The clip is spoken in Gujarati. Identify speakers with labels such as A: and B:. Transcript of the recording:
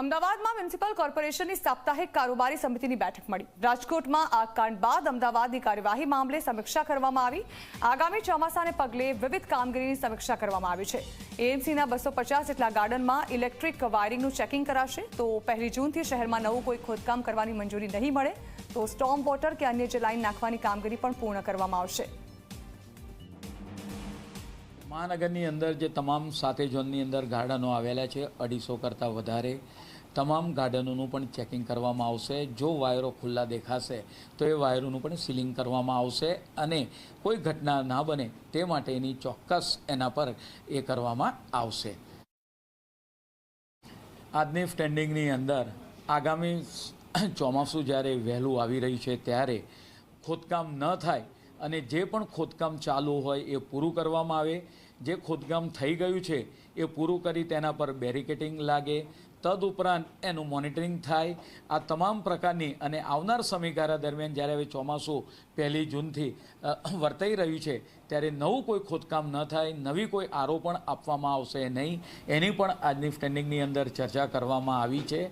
A: અમદાવાદમાં મ્યુનિસિપલ કોર્પોરેશનની સાપ્તાહિક કારોબારી સમિતિની બેઠક મળી. રાજકોટમાં આ કાંડ બાદ અમદાવાદની કાર્યવાહી મામલે સમીક્ષા કરવામાં આવી. આગામી ચોમાસાને પગલે વિવિધ કામગીરીની સમીક્ષા કરવામાં આવી છે. એએમસીના બસો પચાસ જેટલા ગાર્ડનમાં ઇલેક્ટ્રિક વાયરિંગનું ચેકિંગ કરાશે. તો પહેલી જૂનથી શહેરમાં નવું કોઈ ખોદકામ કરવાની મંજૂરી નહીં મળે. તો સ્ટોમ વોટર કે અન્ય જે લાઇન નાખવાની કામગીરી પણ પૂર્ણ કરવામાં આવશે.
B: મહાનગરની અંદર જે તમામ સાતે ઝોનની અંદર ગાર્ડનો આવેલા છે, અઢીસો કરતાં વધારે. તમામ ગાર્ડનોનું પણ ચેકિંગ કરવામાં આવશે. જો વાયરો ખુલ્લા દેખાશે, તો એ વાયરોનું પણ સીલિંગ કરવામાં આવશે અને કોઈ ઘટના ના બને તે માટેની ચોક્કસ એના પર એ કરવામાં આવશે. આજની સ્ટેન્ડિંગની અંદર આગામી ચોમાસું જ્યારે વહેલું આવી રહ્યું છે, ત્યારે ખોદકામ ન થાય અને જે પણ ખોદકામ ચાલુ હોય એ પૂરું કરવામાં આવે. જે ખોદકામ થઈ ગયું છે એ પૂરું કરી તેના પર બેરિકેટિંગ લાગે. તદુપરાંત એનું મોનિટરિંગ થાય. આ તમામ પ્રકારની અને આવનાર સમયગાળા દરમિયાન જ્યારે હવે ચોમાસું પહેલી જૂનથી વર્તાઈ રહ્યું છે, ત્યારે નવું કોઈ ખોદકામ ન થાય, નવી કોઈ આરોપણ આપવામાં આવશે નહીં. એની પણ આજની સ્ટેન્ડિંગની અંદર ચર્ચા કરવામાં આવી છે.